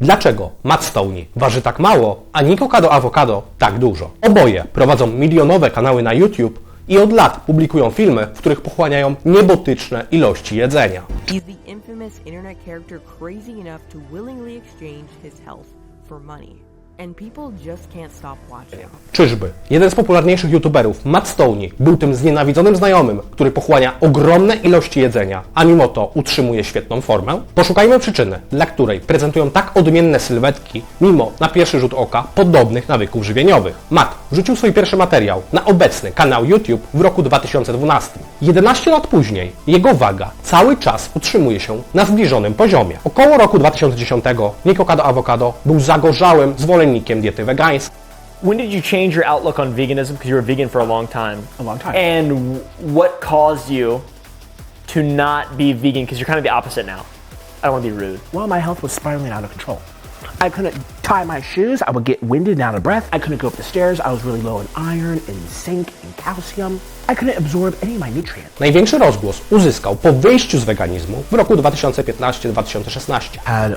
Dlaczego Matt Stoney waży tak mało, a Nikocado Avocado tak dużo? Oboje prowadzą milionowe kanały na YouTube i od lat publikują filmy, w których pochłaniają niebotyczne ilości jedzenia. He's the. Czyżby jeden z popularniejszych youtuberów, Matt Stoney, był tym znienawidzonym znajomym, który pochłania ogromne ilości jedzenia, a mimo to utrzymuje świetną formę? Poszukajmy przyczyny, dla której prezentują tak odmienne sylwetki, mimo na pierwszy rzut oka podobnych nawyków żywieniowych. Matt wrzucił swój pierwszy materiał na obecny kanał YouTube w roku 2012. 11 lat później jego waga cały czas utrzymuje się na zbliżonym poziomie. Około roku 2010 Nikocado Avocado był zagorzałym zwolennikiem diety wegańskiej. When did you change your outlook on veganism? Because you were vegan for a long time. A long time. And what caused you to not be vegan? Because you're kind of the opposite now. I don't want to be rude. Well, my health was spiraling out of control. I couldn't tie my shoes. I would get winded and out of breath. I couldn't go up the stairs. I was really low in iron zinc calcium. I couldn't absorb any of my nutrients. Największy rozgłos uzyskał po wyjściu z weganizmu w roku 2015-2016. had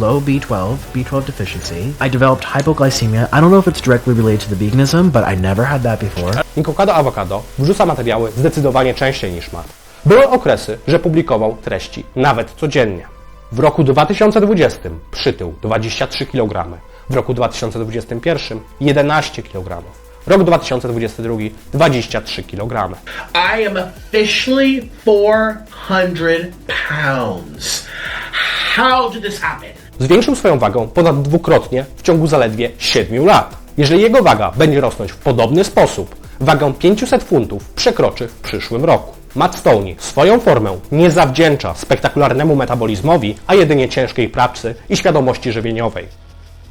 low B12, B12 deficiency. I developed hypoglycemia. I don't know if it's directly related to the veganism, but I never had that before. Nikocado Avocado wrzuca materiały zdecydowanie częściej niż Matt. Były okresy, że publikował treści nawet codziennie. W roku 2020 przytył 23 kg, w roku 2021 11 kg, rok 2022 23 kg. I am officially 400 pounds. How did this happen? Zwiększył swoją wagę ponad dwukrotnie w ciągu zaledwie 7 lat. Jeżeli jego waga będzie rosnąć w podobny sposób, wagę 500 funtów przekroczy w przyszłym roku. Matt Stoney swoją formę nie zawdzięcza spektakularnemu metabolizmowi, a jedynie ciężkiej pracy i świadomości żywieniowej.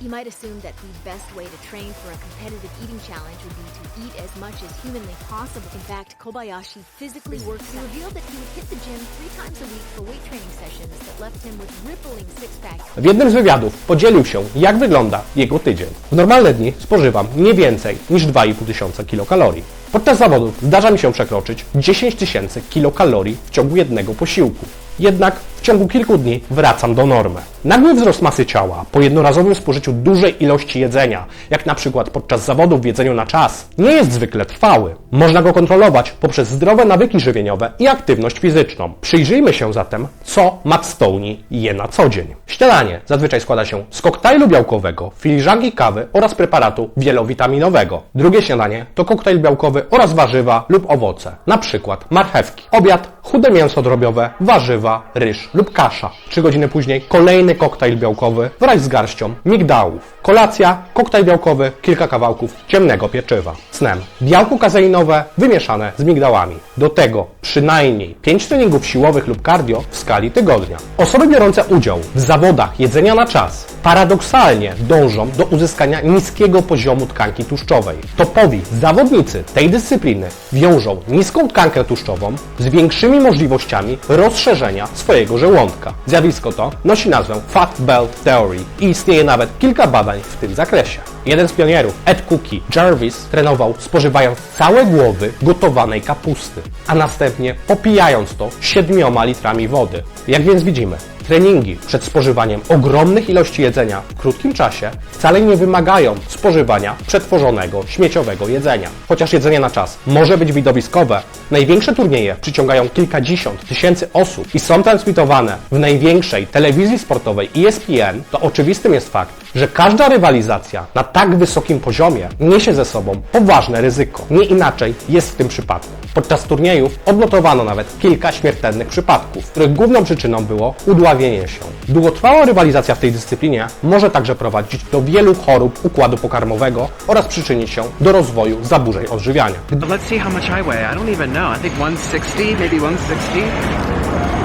You might assume that the best way to train for a competitive eating challenge would be to eat as much as humanly possible. In fact, Kobayashi physically works. He revealed that he would hit the gym three times a week for weight training sessions that left him with rippling six packs. W jednym z wywiadów podzielił się, jak wygląda jego tydzień. W normalne dni spożywam nie więcej niż 2,5 tysiąca kilokalorii. Podczas zawodów zdarza mi się przekroczyć 10 tysięcy kilokalorii w ciągu jednego posiłku. Jednak w ciągu kilku dni wracam do normy. Nagły wzrost masy ciała po jednorazowym spożyciu dużej ilości jedzenia, jak na przykład podczas zawodów w jedzeniu na czas, nie jest zwykle trwały. Można go kontrolować poprzez zdrowe nawyki żywieniowe i aktywność fizyczną. Przyjrzyjmy się zatem, co Matt Stoney je na co dzień. Śniadanie zazwyczaj składa się z koktajlu białkowego, filiżanki kawy oraz preparatu wielowitaminowego. Drugie śniadanie to koktajl białkowy oraz warzywa lub owoce, na przykład marchewki. Obiad chude mięso drobiowe, warzywa, ryż lub kasza. Trzy godziny później kolejny koktajl białkowy wraz z garścią migdałów. Kolacja, koktajl białkowy, kilka kawałków ciemnego pieczywa. Snem białko kazeinowe wymieszane z migdałami. Do tego przynajmniej 5 treningów siłowych lub cardio w skali tygodnia. Osoby biorące udział w zawodach jedzenia na czas paradoksalnie dążą do uzyskania niskiego poziomu tkanki tłuszczowej. Topowi zawodnicy tej dyscypliny wiążą niską tkankę tłuszczową z większymi możliwościami rozszerzenia swojego Zjawisko to nosi nazwę Fat Belt Theory i istnieje nawet kilka badań w tym zakresie. Jeden z pionierów, Ed Cookie Jarvis, trenował spożywając całe głowy gotowanej kapusty, a następnie popijając to 7 litrami wody. Jak więc widzimy, treningi przed spożywaniem ogromnych ilości jedzenia w krótkim czasie wcale nie wymagają spożywania przetworzonego, śmieciowego jedzenia. Chociaż jedzenie na czas może być widowiskowe, największe turnieje przyciągają kilkadziesiąt tysięcy osób i są transmitowane w największej telewizji sportowej ESPN, to oczywistym jest fakt, że każda rywalizacja na tak wysokim poziomie niesie ze sobą poważne ryzyko. Nie inaczej jest w tym przypadku. Podczas turniejów odnotowano nawet kilka śmiertelnych przypadków, których główną przyczyną było udławienie się. Długotrwała rywalizacja w tej dyscyplinie może także prowadzić do wielu chorób układu pokarmowego oraz przyczynić się do rozwoju zaburzeń odżywiania. Let's see how much I weigh. I don't even know. I think 160, maybe 160.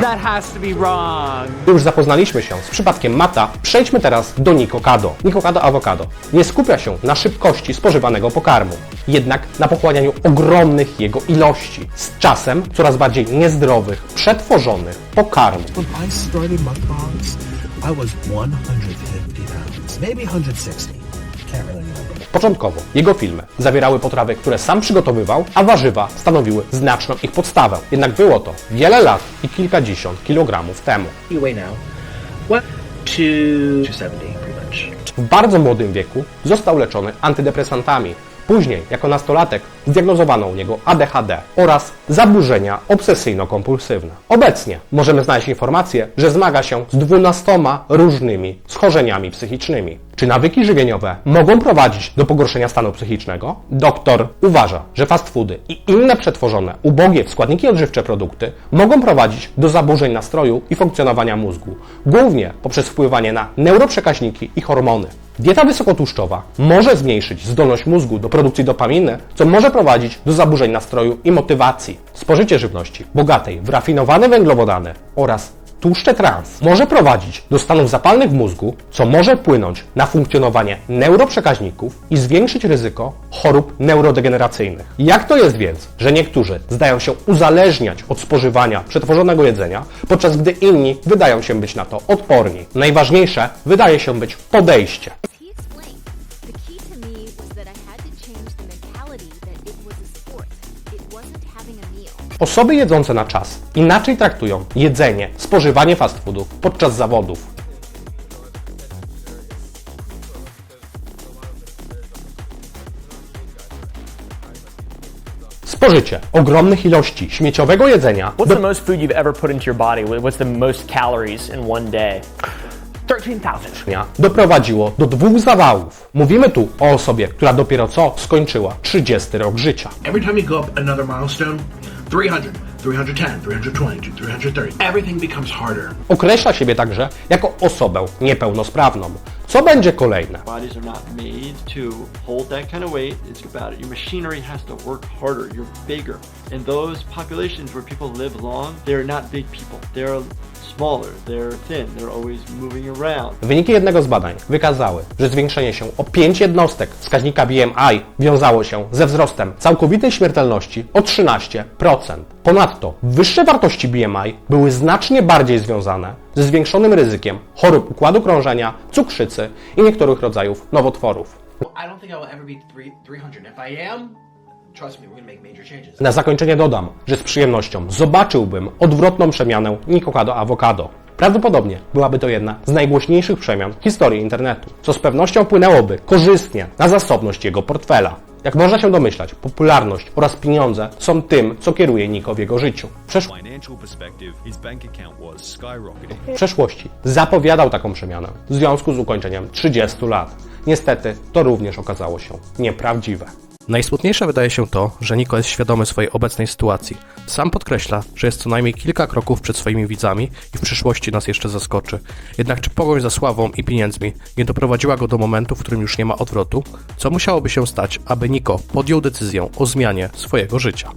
That has to be wrong. Gdy już zapoznaliśmy się z przypadkiem Mata, przejdźmy teraz do Nikocado. Nikocado Avocado nie skupia się na szybkości spożywanego pokarmu, jednak na pochłanianiu ogromnych jego ilości, z czasem coraz bardziej niezdrowych, przetworzonych pokarmów. When I started mukbangs, I was 150 pounds, maybe 160. Początkowo jego filmy zawierały potrawy, które sam przygotowywał, a warzywa stanowiły znaczną ich podstawę. Jednak było to wiele lat i kilkadziesiąt kilogramów temu. You weigh now. What? 270, pretty much. W bardzo młodym wieku został leczony antydepresantami. Później, jako nastolatek, zdiagnozowano u niego ADHD oraz zaburzenia obsesyjno-kompulsywne. Obecnie możemy znaleźć informację, że zmaga się z 12 różnymi schorzeniami psychicznymi. Czy nawyki żywieniowe mogą prowadzić do pogorszenia stanu psychicznego? Doktor uważa, że fast foody i inne przetworzone, ubogie w składniki odżywcze produkty mogą prowadzić do zaburzeń nastroju i funkcjonowania mózgu, głównie poprzez wpływanie na neuroprzekaźniki i hormony. Dieta wysokotłuszczowa może zmniejszyć zdolność mózgu do produkcji dopaminy, co może prowadzić do zaburzeń nastroju i motywacji. Spożycie żywności bogatej w rafinowane węglowodany oraz tłuszcze trans może prowadzić do stanów zapalnych w mózgu, co może wpłynąć na funkcjonowanie neuroprzekaźników i zwiększyć ryzyko chorób neurodegeneracyjnych. Jak to jest więc, że niektórzy zdają się uzależniać od spożywania przetworzonego jedzenia, podczas gdy inni wydają się być na to odporni? Najważniejsze wydaje się być podejście. Osoby jedzące na czas inaczej traktują jedzenie, spożywanie fast foodów podczas zawodów. Spożycie ogromnych ilości śmieciowego jedzenia What's the most food you've ever put into your body? What's the most calories in one day? 13,000. dnia doprowadziło do dwóch zawałów. Mówimy tu o osobie, która dopiero co skończyła 30 rok życia. Every time you go up another milestone, 300, 310, 320, 330, everything becomes harder. Określa siebie także jako osobę niepełnosprawną. Co będzie kolejne? Bodies are not made to hold that kind of weight. It's about it. Your machinery has to work harder. You're bigger. And those populations where people live long, they're not big people. They're smaller. They're thin. They're always moving around. Wyniki jednego z badań wykazały, że zwiększenie się o 5 jednostek wskaźnika BMI wiązało się ze wzrostem całkowitej śmiertelności o 13%. Ponadto wyższe wartości BMI były znacznie bardziej związane ze zwiększonym ryzykiem chorób układu krążenia, cukrzycy i niektórych rodzajów nowotworów. I don't think I will ever beat three, 300. If I am, trust me, we're gonna make major changes. Na zakończenie dodam, że z przyjemnością zobaczyłbym odwrotną przemianę Nikocado Avocado. Prawdopodobnie byłaby to jedna z najgłośniejszych przemian w historii internetu, co z pewnością wpłynęłoby korzystnie na zasobność jego portfela. Jak można się domyślać, popularność oraz pieniądze są tym, co kieruje Niko w jego życiu. W, przesz- przeszłości zapowiadał taką przemianę w związku z ukończeniem 30 lat. Niestety, to również okazało się nieprawdziwe. Najsmutniejsze wydaje się to, że Niko jest świadomy swojej obecnej sytuacji. Sam podkreśla, że jest co najmniej kilka kroków przed swoimi widzami i w przyszłości nas jeszcze zaskoczy. Jednak czy pogoń za sławą i pieniędzmi nie doprowadziła go do momentu, w którym już nie ma odwrotu? Co musiałoby się stać, aby Niko podjął decyzję o zmianie swojego życia?